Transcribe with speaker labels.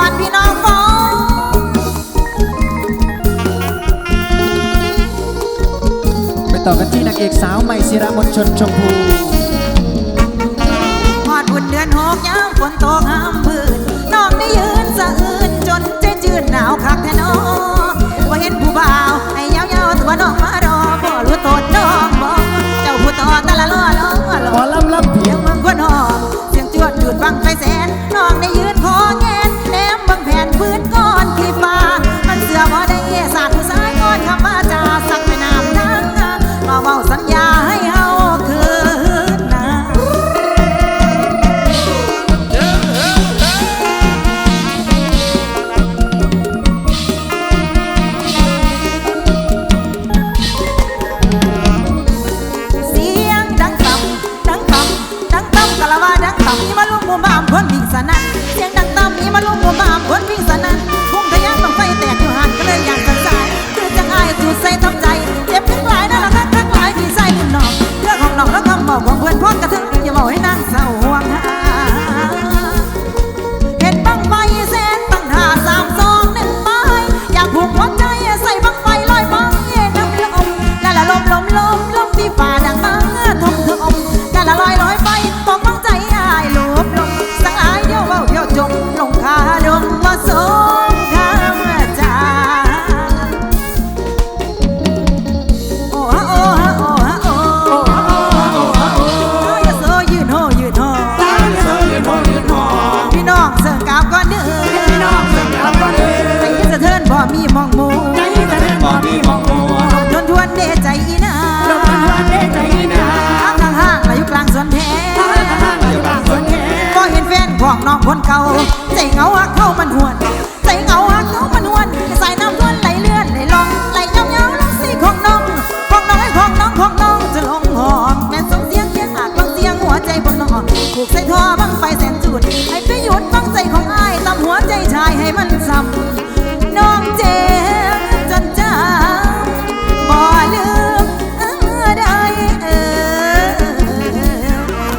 Speaker 1: อนพี่น้องก่อน
Speaker 2: ไปต่อกันที่นางเอกสาวใหม่ศิรามนชนชมพู
Speaker 1: หอดบุญเดือนหกยามฝนตกห้ามพื้นน้องได้ยืนสะอื้นจนใจจืดหนาวคักแท้น้องว่าเห็นผู้บ่าวให้ยาวๆตัวน้องมา กะละว่าดังต้องมีมาลุ
Speaker 2: ม
Speaker 1: บุ
Speaker 2: มบามเพิ่
Speaker 1: มอีกสนั่นเสียงดัง พวกน้องคนเก่าใจเงาหักเข้ามันหวนใจเงาหักเข้ามันหวนสายน้ำล้วนไหลเลื่อนไหลลงไหลเงาเงาลูกสีของน้องของน้องของน้องของน้องจะลงหอมแม่ส่งเสียงเสียงอาดบางเสียงหัวใจบนนอนผูกใส่ท่อบังไฟแสนจุดไอ้ไปหยุดบังใจของอ้ายตำหัวใจชายให้มันเศร้า